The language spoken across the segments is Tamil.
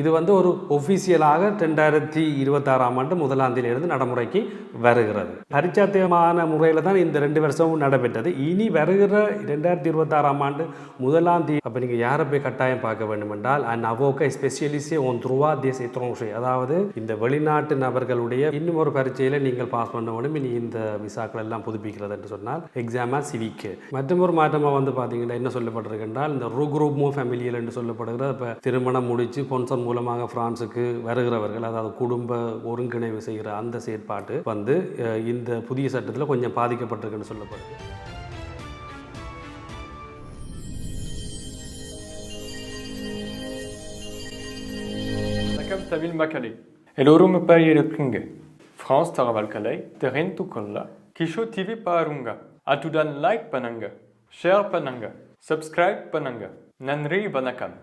இது வந்து ஒரு ஒஃபிஷியலாக ரெண்டாயிரத்தி இருபத்தாறாம் ஆண்டு முதலாம் தேதியிலிருந்து நடைமுறைக்கு வருகிறது. பரிச்சாத்தியமான முறையில் தான் இந்த ரெண்டு வருஷமும் நடைபெற்றது. இனி வருகிற ரெண்டாயிரத்தி இருபத்தாறாம் ஆண்டு முதலாம் தேதி அப்போ நீங்கள் யாரை போய் கட்டாயம் பார்க்க வேண்டும் என்றால் அண்ட் அவோக்க ஸ்பெஷலிஸ்டே ஒன் துருவா தேஸ் எத்ரோஷே அதாவது இந்த வெளிநாட்டு நபர்களுடைய இன்னும் ஒரு பரீட்சையில் நீங்கள் பாஸ் பண்ண வேண்டும். இனி இந்த விசாக்கள் எல்லாம் புதுப்பிக்கிறது என்று சொன்னால் எக்ஸாமா சிவிக்கு. மற்றும் ஒரு மாற்றமாக வந்து பார்த்தீங்கன்னா என்ன சொல்லப்பட்டிருக்கென்றால் இந்த ரூ குரூப் மூ ஃபேமிலியில் என்று சொல்லப்படுகிற இப்போ திருமணம் முடித்து பொன்சம் மூலமாக பிரான்ஸுக்கு வருகிறவர்கள் அதாவது குடும்ப ஒருங்கிணைவு செய்கிற அந்த செயற்பாட்டு வந்து இந்த புதிய சட்டத்தில் கொஞ்சம் பாதிக்கப்பட்டிருக்குன்னு சொல்லப்படுது. வணக்கம் தமிழ் மக்களே எல்லோரும் எப்படி இருக்குங்க. ஃப்ரான்ஸ் தகவல்களை தெரிந்து கொள்ள கிஷோ டிவி பாருங்க. அத்துடன் லைக் பண்ணுங்க ஷேர் பண்ணுங்க சப்ஸ்கிரைப் பண்ணுங்க. நன்றி வணக்கம்.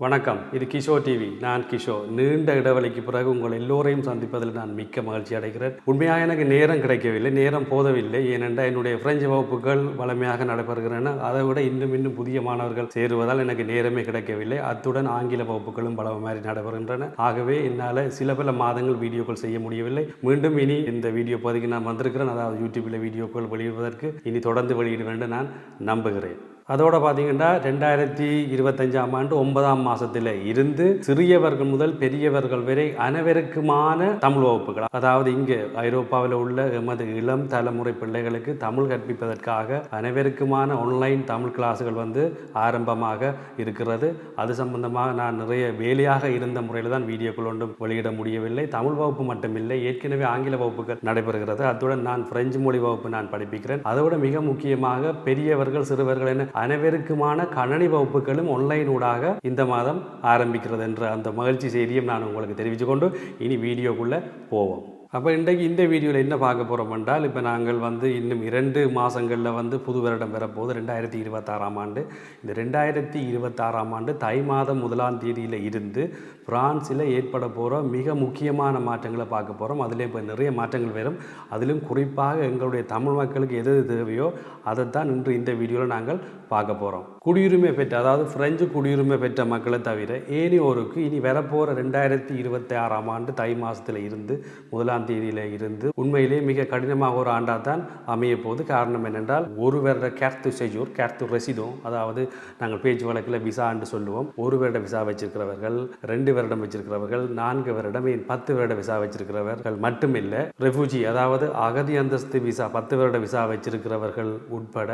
வணக்கம். இது கிஷோ டிவி நான் கிஷோ நீண்ட இடைவெளிக்கு பிறகு உங்கள் எல்லோரையும் சந்திப்பதில் நான் மிக்க மகிழ்ச்சி அடைகிறேன். உண்மையாக எனக்கு நேரம் கிடைக்கவில்லை. நேரம் போதவில்லை. ஏனென்றால் என்னுடைய பிரெஞ்சு வகுப்புகள் வளமையாக நடைபெறுகின்றன அதை விட இன்னும் இன்னும் புதிய மாணவர்கள் சேருவதால் எனக்கு நேரமே கிடைக்கவில்லை. அத்துடன் ஆங்கில வகுப்புகளும் பல மாதிரி நடைபெறுகின்றன. ஆகவே என்னால் சில பல மாதங்கள் வீடியோக்கள் செய்ய முடியவில்லை. மீண்டும் இனி இந்த வீடியோ பதிவுக்கு நான் வந்திருக்கிறேன். அதாவது யூடியூப்பில் வீடியோக்கள் வெளியிடுவதற்கு இனி தொடர்ந்து வெளியிடுவேன் என்று நான் நம்புகிறேன். அதோட பார்த்தீங்கன்னா ரெண்டாயிரத்தி இருபத்தஞ்சாம் ஆண்டு ஒன்பதாம் மாசத்துல இருந்து சிறியவர்கள் முதல் பெரியவர்கள் வரை அனைவருக்குமான தமிழ் வகுப்புகள். அதாவது இங்கே ஐரோப்பாவில் உள்ள எமது இளம் தலைமுறை பிள்ளைகளுக்கு தமிழ் கற்பிப்பதற்காக அனைவருக்குமான ஆன்லைன் தமிழ் கிளாஸுகள் வந்து ஆரம்பமாக இருக்கிறது. அது சம்பந்தமாக நான் நிறைய வேலையாக இருந்த முறையில் தான் வீடியோக்கள் ஒன்றும் வெளியிட முடியவில்லை. தமிழ் வகுப்பு மட்டுமில்லை ஏற்கனவே ஆங்கில வகுப்புகள் நடைபெறுகிறது. அத்துடன் நான் பிரெஞ்சு மொழி வகுப்பு நான் படிப்பிக்கிறேன். அதோட மிக முக்கியமாக பெரியவர்கள் சிறுவர்கள் என அனைவருக்குமான கணனி வகுப்புகளும் ஆன்லைன் ஊடாக இந்த மாதம் ஆரம்பிக்கிறது என்ற அந்த மகிழ்ச்சி செய்தியும் நான் உங்களுக்கு தெரிவித்து கொண்டு இனி வீடியோக்குள்ளே போவோம். அப்போ இன்றைக்கு இந்த வீடியோவில் என்ன பார்க்க போகிறோம் என்றால் இப்போ நாங்கள் வந்து இன்னும் இரண்டு மாதங்களில் வந்து புது வருடம் வரப்போகுது. ரெண்டாயிரத்தி இருபத்தாறாம் ஆண்டு. இந்த ரெண்டாயிரத்தி இருபத்தாறாம் ஆண்டு தை மாதம் முதலாம் தேதியில் இருந்து பிரான்ஸில் ஏற்பட போகிற மிக முக்கியமான மாற்றங்களை பார்க்க போகிறோம் அதில் இப்போ நிறைய மாற்றங்கள் வரும். அதிலும் குறிப்பாக எங்களுடைய தமிழ் மக்களுக்கு எது எது தேவையோ அதைத்தான் இன்று இந்த வீடியோவில் நாங்கள் பார்க்க போகிறோம் குடியுரிமை பெற்ற அதாவது பிரெஞ்சு குடியுரிமை பெற்ற மக்களை தவிர ஏனியோருக்கு இனி வரப்போகிற ரெண்டாயிரத்தி இருபத்தி ஆறாம் ஆண்டு தை மாதத்தில் இருந்து முதலாம் தேதியில் இருந்து உண்மையிலே மிக கடினமாக ஒரு ஆண்டாக தான் அமைய போகுது. காரணம் என்னென்றால் ஒரு வருட கேர்த்து செஜூர் கேர்த்து ரெசிதோ அதாவது நாங்கள் பேச்சு வழக்கில் விசா என்று சொல்லுவோம். ஒரு வருட விசா வச்சிருக்கிறவர்கள் ரெண்டு வருடம் வச்சிருக்கிறவர்கள் நான்கு வருடம் பத்து வருட விசா வச்சிருக்கிறவர்கள் மட்டுமில்லை ரெஃப்யூஜி அதாவது அகதி அந்தஸ்து விசா பத்து வருட விசா வச்சிருக்கிறவர்கள் உட்பட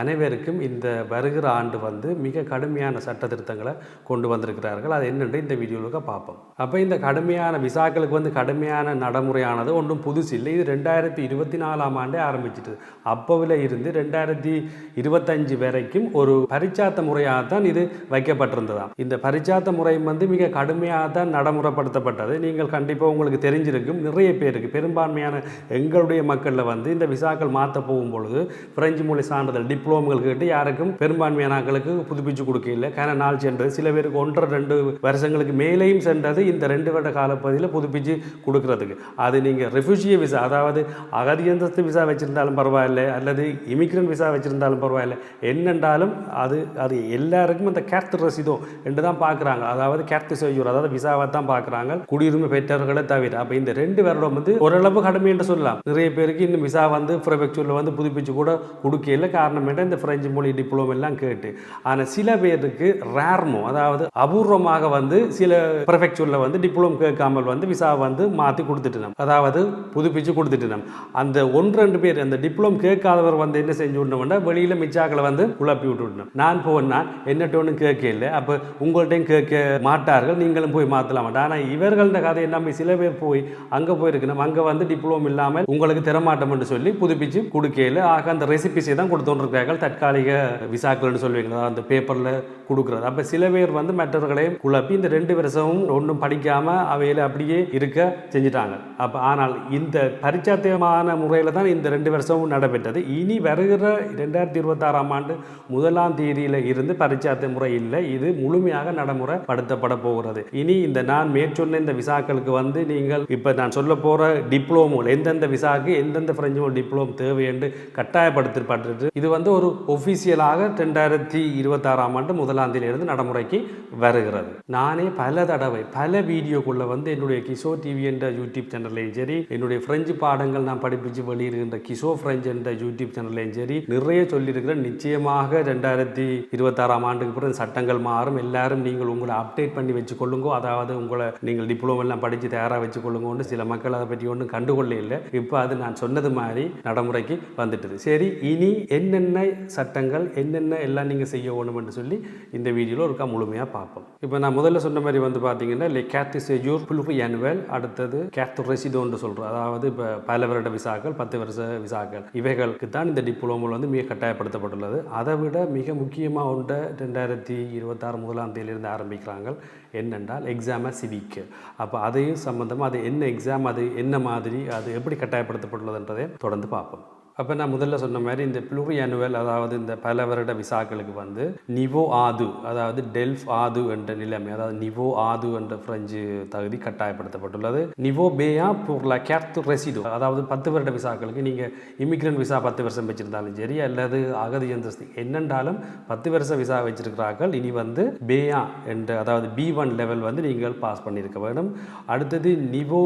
அனைவருக்கும் இந்த வருகிற ஆண்டு வந்து மிக கடுமையான சட்ட திருத்தங்களை கொண்டு வந்திருக்கிறார்கள். அது என்னென்று இந்த வீடியோவில் பார்ப்போம். அப்போ இந்த கடுமையான விசாக்களுக்கு வந்து கடுமையான நடைமுறை நடைமுறையானது ஒன்றும் புதுசு இல்லை. இது ரெண்டாயிரத்தி இருபத்தி நாலாம் ஆண்டே ஆரம்பிச்சிட்டு அப்போவில் இருந்து ரெண்டாயிரத்தி இருபத்தஞ்சு வரைக்கும் ஒரு பரிச்சாத்த முறையாக தான் இது வைக்கப்பட்டிருந்ததாம். இந்த பரிச்சாத்த முறை வந்து மிக கடுமையாக தான் நடைமுறைப்படுத்தப்பட்டது. நீங்கள் கண்டிப்பாக உங்களுக்கு தெரிஞ்சிருக்கும். நிறைய பேருக்கு பெரும்பான்மையான எங்களுடைய மக்களில் வந்து இந்த விசாக்கள் மாற்ற போகும் பொழுது பிரெஞ்சு மொழி சான்றிதழ் டிப்ளோம்கள் கேட்டு யாருக்கும் பெரும்பான்மையான ஆட்களுக்கு புதுப்பிச்சு கொடுக்க இல்லை. நாள் சென்றது சில பேருக்கு ஒன்றரை ரெண்டு வருஷங்களுக்கு மேலேயும் சென்றது இந்த ரெண்டு வருட காலப்பகுதியில் புதுப்பிச்சு கொடுக்கறதுக்கு. அது நீங்கள் ரெஃப்யூஜிய விசா அதாவது அகதியந்தஸ்து விசா வச்சிருந்தாலும் பரவாயில்லை அல்லது இமிக்ரண்ட் விசா வச்சிருந்தாலும் பரவாயில்லை. என்னென்றாலும் அது அது எல்லாருக்கும் அந்த கேர்த்து ரசீதோ என்று தான் பார்க்குறாங்க. அதாவது கேர்த்து செய்யூர் அதாவது விசாவை தான் பார்க்குறாங்க. குடியுரிமை பெற்றவர்களை தவிர. அப்போ இந்த ரெண்டு வருடம் வந்து ஓரளவு கடுமை என்று சொல்லலாம். நிறைய பேருக்கு இன்னும் விசா வந்து ப்ரொஃபெக்சூரில் வந்து புதுப்பிச்சு கூட கொடுக்கல காரணம் என்ன? இந்த ஃப்ரெஞ்சு மொழி டிப்ளமோ எல்லாம் கேட்டு. ஆனால் சில பேருக்கு ரேர்மோ அதாவது அபூர்வமாக வந்து சில ப்ரொஃபெக்சூரில் வந்து டிப்ளமோ கேட்காமல் வந்து விசா வந்து மாற்றி கொடுத்துட்டு அதாவது புதுப்பிச்சு கொடுத்துட்டு அந்த ஒன்று ரெண்டு பேர் அந்த டிப்ளம் கேட்காதவர் வந்து என்ன செஞ்சு விடணும்னா வெளியில் மிச்சாக்களை வந்து குழப்பி விட்டு விடணும் நான் போனால் என்னட்ட ஒன்றும் கேட்க இல்லை. அப்போ உங்கள்கிட்டையும் கேட்க மாட்டார்கள். நீங்களும் போய் மாற்றலாம் மாட்டேன் ஆனால் இவர்கள்ட கதையை நம்ம சில பேர் போய் அங்கே போயிருக்கணும். அங்கே வந்து டிப்ளோம் இல்லாமல் உங்களுக்கு தரமாட்டோம்னு சொல்லி புதுப்பிச்சு கொடுக்கல ஆக அந்த ரெசிபிஸை தான் கொடுத்துருக்கார்கள். தற்காலிக விசாக்கள்னு சொல்லுவீங்களா அந்த பேப்பரில் கொடுக்குறது. அப்போ சில பேர் வந்து மற்றவர்களையும் குழப்பி இந்த ரெண்டு வருஷமும் ஒன்றும் படிக்காமல் அவையில் அப்படியே இருக்க செஞ்சுட்டாங்க. அப்போ ஆனால் இந்த பரிச்சாத்தியமான முறையில் தான் இந்த ரெண்டு வருஷமும் நடைபெற்றது. இனி வருகிற ரெண்டாயிரத்தி இருபத்தாறாம் ஆண்டு முதலாம் தேதியில் இருந்து பரிச்சாத்திய முறை இல்லை. இது முழுமையாக நடைமுறைப்படுத்தப்பட போகிறது. இனி இந்த நான் மேற்சொன்ன இந்த விசாக்களுக்கு வந்து நீங்கள் இப்போ நான் சொல்ல போகிற டிப்ளோமோ எந்தெந்த விசாக்கு எந்தெந்த ஃப்ரெஞ்சு டிப்ளோம் தேவை என்று கட்டாயப்படுத்தப்பட்டு இது வந்து ஒரு ஒஃபிஷியலாக ரெண்டாயிரத்தி இருபத்தாறாம் ஆண்டு முதலாம் தேதியிலிருந்து நடைமுறைக்கு வருகிறது. நானே பல தடவை பல வீடியோக்குள்ளே வந்து என்னுடைய கிஷோ டிவி என்ற யூடியூப் சேனலில் சேனல்லையும் சரி என்னுடைய பிரெஞ்சு பாடங்கள் நான் படிப்பிச்சு வெளியிடுகின்ற கிஷோ பிரெஞ்சு என்ற யூடியூப் சேனல்லையும் சரி நிறைய சொல்லியிருக்கிறேன். நிச்சயமாக ரெண்டாயிரத்தி இருபத்தாறாம் ஆண்டுக்கு பிறகு சட்டங்கள் மாறும். எல்லாரும் நீங்கள் உங்களை அப்டேட் பண்ணி வச்சுக்கொள்ளுங்கோ அதாவது உங்களை நீங்கள் டிப்ளமோ எல்லாம் படித்து தயாராக வச்சுக்கொள்ளுங்கன்னு சில மக்கள் அதை பற்றி ஒன்றும் கண்டுகொள்ள இல்லை இப்போ அது நான் சொன்னது மாதிரி நடைமுறைக்கு வந்துட்டுது. சரி இனி என்னென்ன சட்டங்கள் என்னென்ன எல்லாம் நீங்கள் செய்ய வேணும்னு சொல்லி இந்த வீடியோவில் ஒருக்கா முழுமையாக பார்ப்போம். இப்போ நான் முதல்ல சொன்ன மாதிரி வந்து பார்த்தீங்கன்னா லே கேத்து செஜூர் புலுஃபு ஆனுவல் அடுத்தது கேத்து ரெசிடோன்னு சொல்கிறோம் அதாவது இப்போ பல வருட விசாக்கள் பத்து வருஷ விசாக்கள். இவைகளுக்கு தான் இந்த டிப்ளமோல் வந்து மிக கட்டாயப்படுத்தப்பட்டுள்ளது. அதை விட மிக முக்கியமாக உண்ட ரெண்டாயிரத்தி இருபத்தாறு முதலாம் தேதியிலிருந்து ஆரம்பிக்கிறாங்க என்னென்றால் எக்ஸாமை சிவிக்கு அப்போ அதையும் சம்மந்தமாக அது என்ன எக்ஸாம் அது என்ன மாதிரி அது எப்படி கட்டாயப்படுத்தப்பட்டுள்ளதுன்றதை தொடர்ந்து பார்ப்போம். அப்போ நான் முதல்ல சொன்ன மாதிரி இந்த ப்ளூரி அனுவல் அதாவது இந்த பல வருட விசாக்களுக்கு வந்து நிவோ ஆது அதாவது டெல்ஃப் ஆது என்ற நிலைமை அதாவது நிவோ ஆது என்ற பிரெஞ்சு தகுதி கட்டாயப்படுத்தப்பட்டுள்ளது. நிவோ பேயா பொருளா கேர்த்து ரெசிடோ அதாவது பத்து வருட விசாக்களுக்கு நீங்கள் இமிக்ரெண்ட் விசா பத்து வருஷம் வச்சுருந்தாலும் சரி அல்லது அகதி அந்தஸ்து என்னென்றாலும் பத்து வருஷம் விசா வச்சிருக்கிறார்கள். இனி வந்து பேயா என்ற அதாவது பி ஒன் லெவல் வந்து நீங்கள் பாஸ் பண்ணியிருக்க வேண்டும். அடுத்தது நிவோ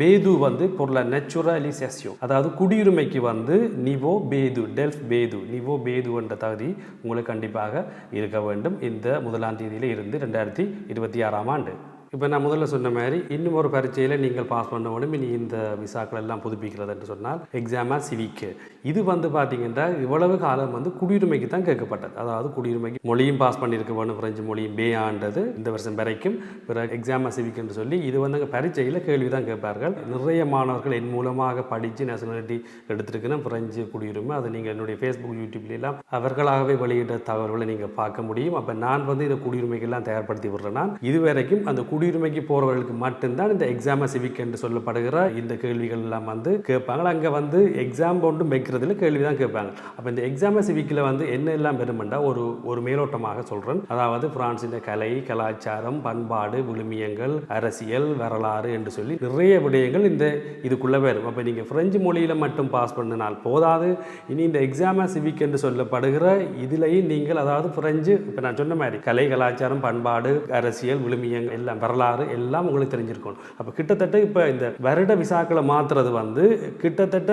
பேது வந்து பொருளை நெச்சுரலிசேஷியோ அதாவது குடியுரிமைக்கு வந்து நிவோ பேது டெல்ஃப் பேது நிவோ பேது என்ற தகுதி உங்களுக்கு கண்டிப்பாக இருக்க வேண்டும். இந்த முதலாம் தேதியில் இருந்து ரெண்டாயிரத்தி இருபத்தி ஆறாம் ஆண்டு. இப்போ நான் முதல்ல சொன்ன மாதிரி இன்னும் ஒரு பரீட்சையில் நீங்கள் பாஸ் பண்ண உடனே இனி இந்த விசாக்கள் எல்லாம் புதுப்பிக்கிறது என்று சொன்னால் எக்ஸாமாக சிவிக்கு இது வந்து பார்த்தீங்கன்னா இவ்வளவு காலம் வந்து குடியுரிமைக்கு தான் கேட்கப்பட்டது. அதாவது குடியுரிமைக்கு மொழியும் பாஸ் பண்ணியிருக்க வேணும் பிரெஞ்சு மொழியும் பேயாண்டது இந்த வருஷம் வரைக்கும். பிறகு எக்ஸாமாக சிவிக் என்று சொல்லி இது வந்து அங்கே பரீட்சையில் கேள்வி தான் கேட்பார்கள். நிறைய மாணவர்கள் என் மூலமாக படித்து நேஷனாலிட்டி எடுத்திருக்கணும் பிரெஞ்சு குடியுரிமை அதை நீங்கள் என்னுடைய ஃபேஸ்புக் யூடியூப்லாம் அவர்களாகவே வெளியிட்ட தகவல்களை நீங்கள் பார்க்க முடியும். அப்போ நான் வந்து இந்த குடியுரிமைக்கெல்லாம் தயார்படுத்தி விடுறேன் இது இதுவரைக்கும் அந்த குடியுரிமைக்கு போகிறவர்களுக்கு மட்டும்தான் இந்த எக்ஸாம சிவிக் என்று சொல்லப்படுகிற இந்த கேள்விகள் எல்லாம் வந்து கேட்பாங்க. அங்கே வந்து எக்ஸாம் ஒன்றும் வைக்கிறதுல கேள்வி தான் கேட்பாங்க. அப்போ இந்த எக்ஸாம சிவிக்கில் வந்து என்ன எல்லாம் பெருமெண்டா ஒரு ஒரு மேலோட்டமாக சொல்கிறேன் அதாவது பிரான்சின் கலை கலாச்சாரம் பண்பாடு விழுமியங்கள் அரசியல் வரலாறு என்று சொல்லி நிறைய விடயங்கள் இந்த இதுக்குள்ளே வரும். அப்போ நீங்கள் பிரெஞ்சு மொழியில் மட்டும் பாஸ் பண்ணினால் போதாது. இனி இந்த எக்ஸாம சிவிக் என்று சொல்லப்படுகிற இதுலேயும் நீங்கள் அதாவது பிரெஞ்சு இப்போ நான் சொன்ன மாதிரி கலை கலாச்சாரம் பண்பாடு அரசியல் விழுமியங்கள் எல்லாம் வரலாறு எல்லாம் உங்களுக்கு தெரிஞ்சிருக்கணும். அப்போ கிட்டத்தட்ட இப்போ இந்த வருட விசாக்களை மாற்றுறது வந்து கிட்டத்தட்ட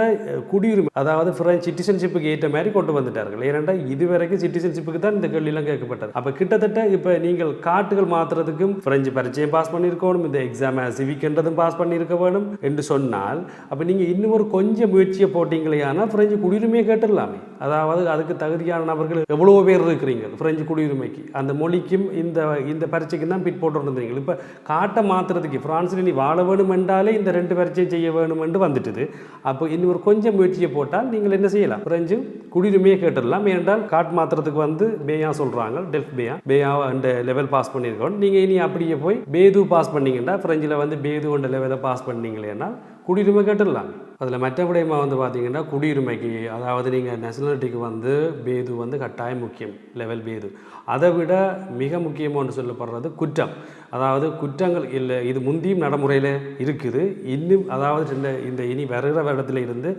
குடியுரிமை அதாவது ஃப்ரெஞ்ச் சிட்டிசன்ஷிப்புக்கு ஏற்ற மாதிரி கொண்டு வந்துட்டார்கள். ஏனென்றால் இதுவரைக்கும் சிட்டிசன்ஷிப்புக்கு தான் இந்த கேள்வியெல்லாம் கேட்கப்பட்டது. அப்போ கிட்டத்தட்ட இப்போ நீங்கள் காட்டுகள் மாற்றுறதுக்கும் ஃப்ரெஞ்சு பரிச்சயம் பாஸ் பண்ணியிருக்கணும் இந்த எக்ஸாம் சிவிக்ன்றதும் பாஸ் பண்ணியிருக்க வேணும் என்று சொன்னால் அப்போ நீங்கள் இன்னும் ஒரு கொஞ்சம் முயற்சியை போட்டீங்களே ஃப்ரெஞ்சு குடியுரிமையை கேட்டுடலாமே. அதாவது அதுக்கு தகுதியான நபர்கள் எவ்வளோ பேர் இருக்கிறீங்க ஃப்ரெஞ்சு குடியுரிமைக்கு. அந்த மொழிக்கும் இந்த இந்த பரீட்சைக்கும் தான் பிட் போட்டு இருந்தீங்க இப்போ காட்டை மாற்றுறதுக்கு பிரான்ஸில் நீ வாழ வேணும் என்றாலே இந்த ரெண்டு பரீட்சையும் செய்ய வேணும் என்று வந்துட்டுது. அப்போ இன்னும் ஒரு கொஞ்சம் முயற்சியை போட்டால் நீங்கள் என்ன செய்யலாம்? பிரெஞ்சு குடியுரிமையை கேட்டுடலாம். ஏனென்றால் காட் மாற்றுறதுக்கு வந்து பேயா சொல்கிறாங்க டெல்ஃப் பேயா. பேயா அந்த லெவல் பாஸ் பண்ணியிருக்கோம். நீங்கள் இனி அப்படியே போய் பேது பாஸ் பண்ணீங்கன்னா ஃப்ரெஞ்சில் வந்து பேது கொண்ட லெவலை பாஸ் பண்ணீங்களேன்னா குடியுரிமை கேட்டுடலாம். அதில் மற்றபடியமாக வந்து பார்த்தீங்கன்னா குடியுரிமைக்கு அதாவது நீங்கள் நேஷனாலிட்டிக்கு வந்து பேது வந்து கட்டாயம் முக்கியம் லெவல் பேது. அதை விட மிக முக்கியமானு சொல்லப்படுறது குற்றம். அதாவது குற்றங்கள் இல்லை இது முந்தியும் நடைமுறையில் இருக்குது. இன்னும் அதாவது இந்த இந்த இனி வருகிற வருடத்தில் இருந்து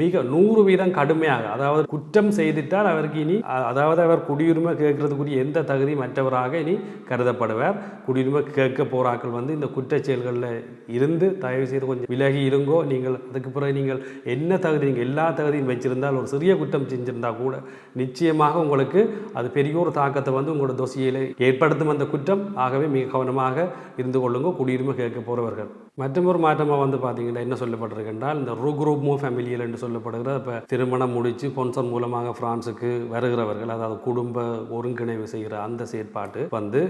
மிக நூறு வீதம் கடுமையாக அதாவது குற்றம் செய்துட்டால் அவருக்கு இனி அதாவது அவர் குடியுரிமை கேட்கறதுக்குரிய எந்த தகுதி மற்றவராக இனி கருதப்படுவார். குடியுரிமை கேட்க போகிறாக்கள் வந்து இந்த குற்றச் செயல்களில் இருந்து தயவு செய்து கொஞ்சம் விலகி இருங்கோ நீங்கள் அதுக்கு பிறகு நீங்கள் என்ன தகுதி நீங்கள் எல்லா தகுதியும் வச்சிருந்தால் ஒரு சிறிய குற்றம் செஞ்சிருந்தா கூட நிச்சயமாக உங்களுக்கு அது பெரிய ஒரு தாக்கத்தை வந்து உங்களோட தொசியில் ஏற்படுத்தும் அந்த குற்றம். ஆகவே மிக கவனமாக இருந்து கொள்ளுங்க. குடியுரிமை கேட்க போகிறவர்கள் மற்றும் ஒரு மாற்றமாக வந்து பார்த்தீங்கன்னா என்ன சொல்லப்பட்டிருக்கின்றால் இந்த ரூக்ரூப்மோ ஃபேமிலியில் என்று சொல்லப்படுகிற இப்போ திருமணம் முடித்து பொன்சன் மூலமாக ஃப்ரான்ஸுக்கு வருகிறவர்கள் அதாவது குடும்ப ஒருங்கிணைவு செய்கிற அந்த செயற்பாட்டு வந்து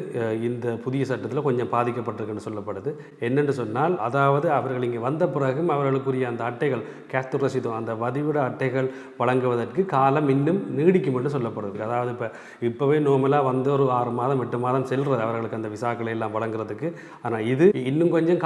இந்த புதிய சட்டத்தில் கொஞ்சம் பாதிக்கப்பட்டிருக்குன்னு சொல்லப்படுது. என்னென்று சொன்னால் அதாவது அவர்கள் இங்கே வந்த பிறகு பிறகும் அவர்களுக்குரிய அந்த அட்டைகள் கேஸ்து ரசீதம் அந்த வதிவிட அட்டைகள் வழங்குவதற்கு காலம் இன்னும் நீடிக்கும் என்று சொல்லப்படுது. அதாவது இப்போ இப்போவே நோமலாக வந்து ஒரு ஆறு மாதம் எட்டு மாதம் செல்றது அவர்களுக்கு அந்த விசாக்களை எல்லாம் வழங்குறதுக்கு. ஆனால் இது இன்னும் கொஞ்சம்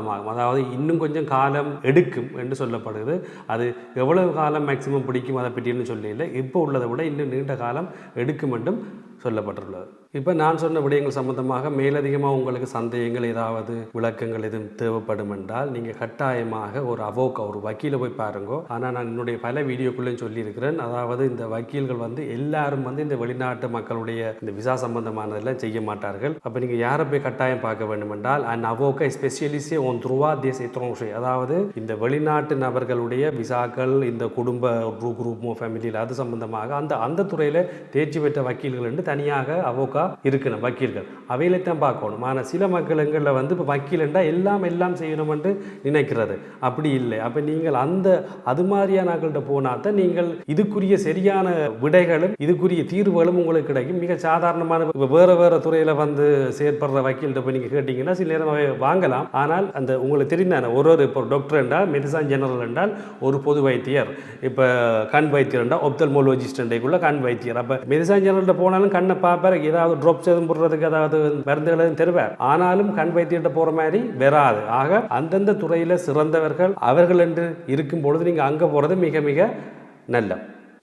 காலதாமதமாகும் அதாவது இன்னும் கொஞ்சம் காலம் எடுக்கும் என்று சொல்லப்படுது அது எவ்வளவு காலம் மேக்சிமம் பிடிக்கும் அதை பற்றின்னு சொல்லல இப்போ உள்ளதை விட இன்னும் நீண்ட காலம் எடுக்கும் என்றும் சொல்லப்பட்டுள்ளது இப்போ நான் சொன்ன விடயங்கள் சம்பந்தமாக மேலதிகமாக உங்களுக்கு சந்தேகங்கள் ஏதாவது விளக்கங்கள் எதுவும் தேவைப்படும் என்றால் நீங்கள் கட்டாயமாக ஒரு அவோக்கா ஒரு வக்கீலை போய் பாருங்கோ. ஆனால் நான் என்னுடைய பல வீடியோக்குள்ளேயும் சொல்லியிருக்கிறேன். அதாவது இந்த வக்கீல்கள் வந்து எல்லாரும் வந்து இந்த வெளிநாட்டு மக்களுடைய இந்த விசா சம்பந்தமானதெல்லாம் செய்ய மாட்டார்கள். அப்போ நீங்கள் யாரை போய் கட்டாயம் பார்க்க வேண்டும் என்றால் அண்ட் அவோக்கா ஸ்பெஷலிஸ்டே ஒன் துருவா தேசிய த்ரோஷை அதாவது இந்த வெளிநாட்டு நபர்களுடைய விசாக்கள் இந்த குடும்ப குரூப் குரூப்போ ஃபேமிலியில் அது சம்பந்தமாக அந்த அந்த துறையில் தேர்ச்சி பெற்ற வக்கீல்கள் என்று தனியாக அவோக்கா இருக்கணும் வக்கீல்கள். அவையில தான் பார்க்கணும். ஆனால் சில மக்கள் எங்களில் வந்து இப்போ வக்கீலண்டா எல்லாம் எல்லாம் செய்யணும்னு நினைக்கிறது. அப்படி இல்லை. அப்போ நீங்கள் அந்த அது மாதிரியான ஆக்கள்கிட்ட போனால் தான் நீங்கள் இதுக்குரிய சரியான விடைகளும் இதுக்குரிய தீர்வுகளும் உங்களுக்கு கிடைக்கும். மிக சாதாரணமான இப்போ வேறு வேறு துறையில் வந்து செயற்படுற வக்கீல்கிட்ட போய் நீங்கள் கேட்டிங்கன்னா சில நேரம் வாங்கலாம். ஆனால் அந்த உங்களுக்கு தெரிந்தான ஒரு ஒரு இப்போ டாக்டர் என்றால் மெடிசன் ஜெனரல் என்றால் ஒரு பொது வைத்தியர். இப்போ கண் வைத்தியர் என்றால் ஒப்தல்மோலஜிஸ்ட் என்றைக்குள்ள கண் வைத்தியர். அப்போ மெடிசன் ஜெனரல்கிட்ட போனாலும் கண்ணை பார்ப்பார். ஏதாவது ட்ராப்ஸ் எதுவும் போடுறதுக்கு ஏதாவது மருந்துகள் எதுவும் தருவார். ஆனாலும் கண் வைத்தியர்கிட்ட போகிற மாதிரி வராது. ஆக அந்தந்த துறையில் சிறந்தவர்கள் அவர்கள் என்று இருக்கும் பொழுது நீங்கள் அங்கே போகிறது மிக மிக நல்ல.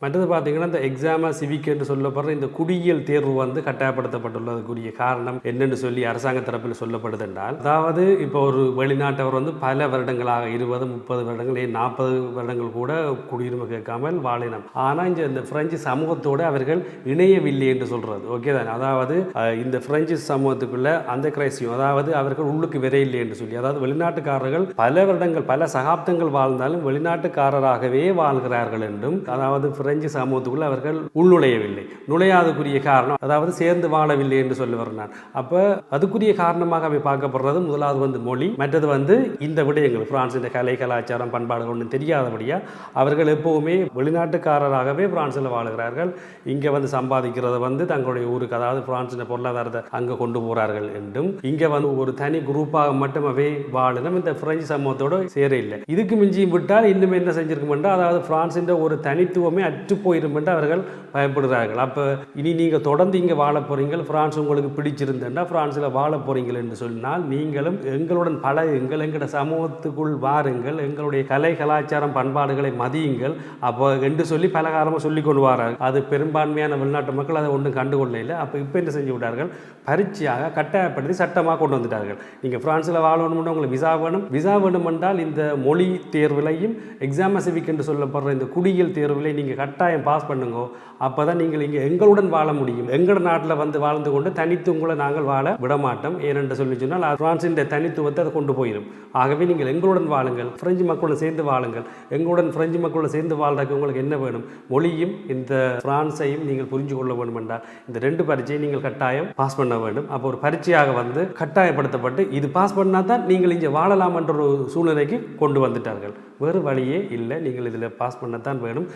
மற்றது பார்த்தீங்கன்னா இந்த எக்ஸாமா சிவிக் என்று சொல்லப்படுற இந்த குடியியல் தேர்வு வந்து கட்டாயப்படுத்தப்பட்டுள்ளதுக்குரிய காரணம் என்னென்னு சொல்லி அரசாங்க தரப்பில் சொல்லப்படுது என்றால் அதாவது இப்போ ஒரு வெளிநாட்டவர் வந்து பல வருடங்களாக இருபது முப்பது வருடங்கள் ஏன் நாற்பது வருடங்கள் கூட குடியுரிமை கேட்காமல் வாழினம். ஆனால் இந்த இந்த பிரெஞ்சு சமூகத்தோடு அவர்கள் இணையவில்லை என்று சொல்கிறது ஓகே தான்? அதாவது இந்த பிரெஞ்சு சமூகத்துக்குள்ள அந்த கிரைசியம் அதாவது அவர்கள் உள்ளுக்கு விரையில்லை என்று சொல்லி அதாவது வெளிநாட்டுக்காரர்கள் பல வருடங்கள் பல சகாப்தங்கள் வாழ்ந்தாலும் வெளிநாட்டுக்காரராகவே வாழ்கிறார்கள் என்றும் அதாவது பிரெஞ்சு சமூகத்துக்குள்ளே அவர்கள் உள்நுழையவில்லை. நுழையாதக்குரிய காரணம் அதாவது சேர்ந்து வாழவில்லை என்று சொல்லுவார் நான். அப்போ அதுக்குரிய காரணமாக அவை பார்க்கப்படுறது முதலாவது வந்து மொழி மற்றது வந்து இந்த விடயங்கள். பிரான்சின் கலை கலாச்சாரம் பண்பாடுகள் ஒன்றும் தெரியாதபடியாக அவர்கள் எப்போவுமே வெளிநாட்டுக்காரராகவே பிரான்ஸில் வாழுகிறார்கள். இங்கே வந்து சம்பாதிக்கிறத வந்து தங்களுடைய ஊருக்கு அதாவது பிரான்ஸின் பொருளாதாரத்தை அங்கே கொண்டு போகிறார்கள் என்றும் இங்கே வந்து ஒரு தனி குரூப்பாக மட்டுமே வாழணும் இந்த பிரெஞ்சு சமூகத்தோட சேர இல்லை. இதுக்கு மிஞ்சியும் விட்டால் இன்னும் என்ன செஞ்சிருக்குமெண்டா அதாவது பிரான்ஸின் ஒரு தனித்துவமே அற்று போயிடும் என்று அவர்கள் பயப்படுகிறார்கள். அப்போ இனி நீங்கள் தொடர்ந்து இங்கே வாழ போகிறீங்கள் பிரான்ஸ் உங்களுக்கு பிடிச்சிருந்தேன்னா ஃப்ரான்ஸில் வாழ போகிறீங்கள் என்று சொன்னால் நீங்களும் எங்களுடன் பழகுங்கள் எங்களோட சமூகத்துக்குள் வாருங்கள். எங்களுடைய கலை கலாச்சாரம் பண்பாடுகளை மதியுங்கள். அப்போ என்று சொல்லி பலகாரமாக சொல்லி கொண்டு வரார்கள் அது பெரும்பான்மையான வெளிநாட்டு மக்கள் அதை ஒன்றும் கண்டுகொள்ள இல்லை அப்போ இப்போ என்ன செஞ்சு விட்டார்கள்? பரீட்சையாக கட்டாயப்படுத்தி சட்டமாக கொண்டு வந்துட்டார்கள். நீங்கள் ஃப்ரான்ஸில் வாழணும்னு உங்களுக்கு விசா வேணும். விசா வேணும் என்றால் இந்த மொழி தேர்விலையும் எக்ஸாம் சிவிக் என்று சொல்லப்படுற இந்த குடியியல் தேர்விலை நீங்கள் கட்டாயம் பாஸ் பண்ணுங்க. அப்போ தான் நீங்கள் இங்கே எங்களுடன் வாழ முடியும். எங்கள் நாட்டில் வந்து வாழ்ந்து கொண்டு தனித்து உங்களை நாங்கள் வாழ விட மாட்டோம் ஏனென்று சொல்லி சொன்னால் ஃப்ரான்ஸின் தனித்துவத்தை அதை கொண்டு போயிடும் ஆகவே நீங்கள் எங்களுடன் வாழுங்கள். பிரெஞ்சு மக்களுடன் சேர்ந்து வாழுங்கள். எங்களுடன் பிரெஞ்சு மக்களோட சேர்ந்து வாழ்றதுக்கு உங்களுக்கு என்ன வேணும்? மொழியும் இந்த பிரான்ஸையும் நீங்கள் புரிஞ்சு கொள்ள வேண்டும் என்றால் இந்த ரெண்டு பரீட்சையை நீங்கள் கட்டாயம் பாஸ் பண்ண வேண்டும். அப்போ ஒரு பரீட்சையாக வந்து கட்டாயப்படுத்தப்பட்டு இது பாஸ் பண்ணால் தான் நீங்கள் இங்கே வாழலாம் என்ற ஒரு சூழ்நிலைக்கு கொண்டு வந்துட்டார்கள். வேறு வழியே இல்லை. நீங்கள் இதில் பாஸ் பண்ணத்தான் வேணும்.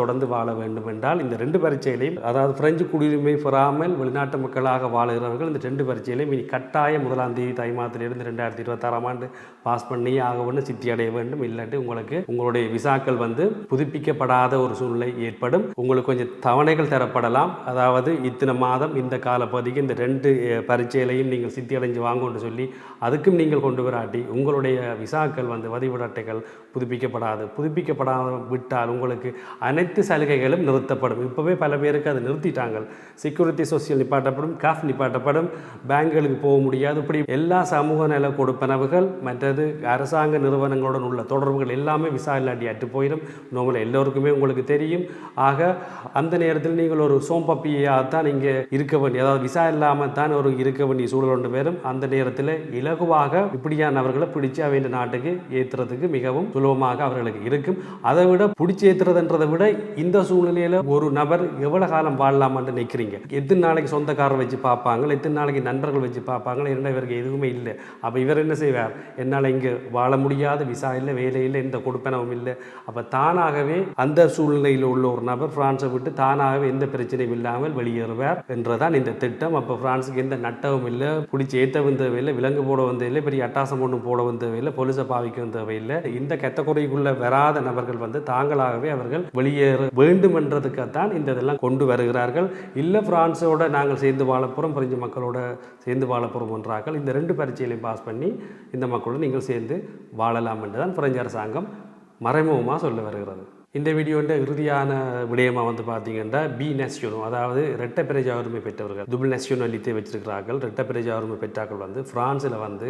தொடர்ந்து வாழ வேண்டும் என்றால் இந்த ரெண்டு பரீட்சையிலையும் அதாவது பிரெஞ்சு குடியுரிமை பெறாமல் வெளிநாட்டு மக்களாக வாழுகிறவர்கள் இந்த ரெண்டு பரீட்சையிலையும் இனி கட்டாய முதலாம் தேதி தை மாதத்திலிருந்து ரெண்டாயிரத்தி இருபத்தாறாம் ஆண்டு பாஸ் பண்ணி ஆக வேண்டும் சித்தி அடைய வேண்டும். இல்லாட்டி உங்களுக்கு உங்களுடைய விசாக்கள் வந்து புதுப்பிக்கப்படாத ஒரு சூழ்நிலை ஏற்படும். உங்களுக்கு கொஞ்சம் தவணைகள் தரப்படலாம். அதாவது இத்தனை மாதம் இந்த காலப்பகுதிக்கு இந்த ரெண்டு பரீட்சையிலையும் நீங்கள் சித்தி அடைஞ்சு வாங்கும்னு சொல்லி அதுக்கும் நீங்கள் கொண்டு வராட்டி உங்களுடைய விசாக்கள் வந்து வதிவிட அட்டைகள் புதுப்பிக்கப்படாது. புதுப்பிக்கப்படாத விட்டால் உங்களுக்கு அனைத்து அனைத்து சலுகைகளும் நிறுத்தப்படும். இப்போவே பல பேருக்கு அதை நிறுத்திட்டாங்க செக்யூரிட்டி சோசியல் நிப்பாட்டப்படும் காஃப் நிப்பாட்டப்படும் பேங்குகளுக்கு போக முடியாது. இப்படி எல்லா சமூக நல கொடுப்பனவுகள் மற்றது அரசாங்க நிறுவனங்களுடன் உள்ள தொடர்புகள் எல்லாமே விசா இல்லாட்டி அட்டு போயிடும். நோமல எல்லோருக்குமே உங்களுக்கு தெரியும். ஆக அந்த நேரத்தில் நீங்கள் ஒரு சோம்பப்பியாக தான் இங்கே இருக்க வேண்டிய அதாவது விசா இல்லாமல் தான் ஒரு இருக்க வேண்டிய சூழல் ஒன்று வரும். அந்த நேரத்தில் இலகுவாக இப்படியானவர்களை பிடிச்சி அவங்க நாட்டுக்கு ஏற்றுறதுக்கு மிகவும் சுலபமாக அவர்களுக்கு இருக்கும். அதை விட பிடிச்சி ஏற்றுறதுன்றதை விட இந்த சூழ்நிலையில் ஒரு நபர் எவ்வளோ காலம் வாழலாமான்னு நிற்கிறீங்க எத்தனை நாளைக்கு சொந்தக்காரர் வச்சு பார்ப்பாங்க எத்தனை நாளைக்கு நண்பர்கள் வச்சு பார்ப்பாங்க என்ன இவருக்கு எதுவுமே இல்லை. அப்போ இவர் என்ன செய்வார்? என்னால் இங்கே வாழ முடியாத விசா இல்லை வேலை இல்லை எந்த கொடுப்பனவும் இல்லை. அப்போ தானாகவே அந்த சூழ்நிலையில் உள்ள ஒரு நபர் பிரான்ஸை விட்டு தானாகவே எந்த பிரச்சனையும் இல்லாமல் வெளியேறுவார் என்றுதான் இந்த திட்டம். அப்போ பிரான்ஸுக்கு எந்த நட்டவும் இல்லை பிடிச்சி ஏற்றவும் இல்லை விலங்கு போட தேவையில்லை பெரிய அட்டாசம் ஒன்றும் இல்லை தேவையில்லை பாவிக்க வந்தவை இல்லை இந்த கேட்டகரிக்குள்ள வராத நபர்கள் வந்து தாங்களாகவே அவர்கள் வெளியே வேண்டும் என்றதுக்காகத்தான் இந்த இதெல்லாம் கொண்டு வருகிறார்கள். இல்லை பிரான்ஸோட நாங்கள் சேர்ந்து வாழப்போகிறோம் பிரெஞ்சு மக்களோட சேர்ந்து வாழப்போகிறோம் என்றார்கள். இந்த ரெண்டு பரீட்சையிலையும் பாஸ் பண்ணி இந்த மக்களோடு நீங்கள் சேர்ந்து வாழலாம் என்று தான் பிரெஞ்சு அரசாங்கம் மறைமுகமாக சொல்ல வருகிறது. இந்த வீடியோன்ற இறுதியான விடயமாக வந்து பார்த்தீங்கன்னா பி நெஸ்யூனோ அதாவது இரட்டை பிரஜா உரிமை பெற்றவர்கள் துபிள் நெஸ்யூனலித்தை வச்சிருக்கிறார்கள் இரட்டை பிரஜா உரிமை பெற்றார்கள் வந்து ஃப்ரான்ஸில் வந்து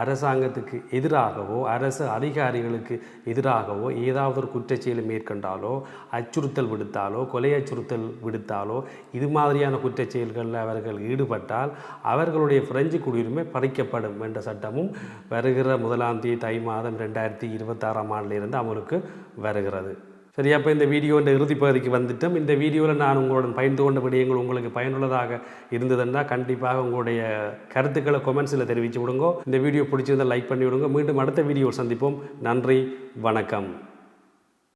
அரசாங்கத்துக்கு எதிராகவோ அரசு அதிகாரிகளுக்கு எதிராகவோ ஏதாவது ஒரு குற்றச்செயலை மேற்கொண்டாலோ அச்சுறுத்தல் விடுத்தாலோ கொலை அச்சுறுத்தல் விடுத்தாலோ இது மாதிரியான குற்றச்செயல்களில் அவர்கள் ஈடுபட்டால் அவர்களுடைய பிரெஞ்சு குடியுரிமை பறிக்கப்படும் என்ற சட்டமும் வருகிற முதலாம் தேதி தை மாதம் ரெண்டாயிரத்தி இருபத்தாறாம் ஆண்டிலிருந்து அவருக்கு வருகிறது. சரியா இப்போ இந்த வீடியோன்ற இறுதி பகுதிக்கு வந்துட்டோம். இந்த வீடியோவில் நான் உங்களுடன் பகிர்ந்து கொண்ட விடயங்கள் உங்களுக்கு பயனுள்ளதாக இருந்ததுன்னா கண்டிப்பாக உங்களுடைய கருத்துக்களை கொமெண்ட்ஸில் தெரிவித்து விடுங்க. இந்த வீடியோ பிடிச்சிருந்தால் லைக் பண்ணி விடுங்க. மீண்டும் அடுத்த வீடியோவில் சந்திப்போம். நன்றி வணக்கம்.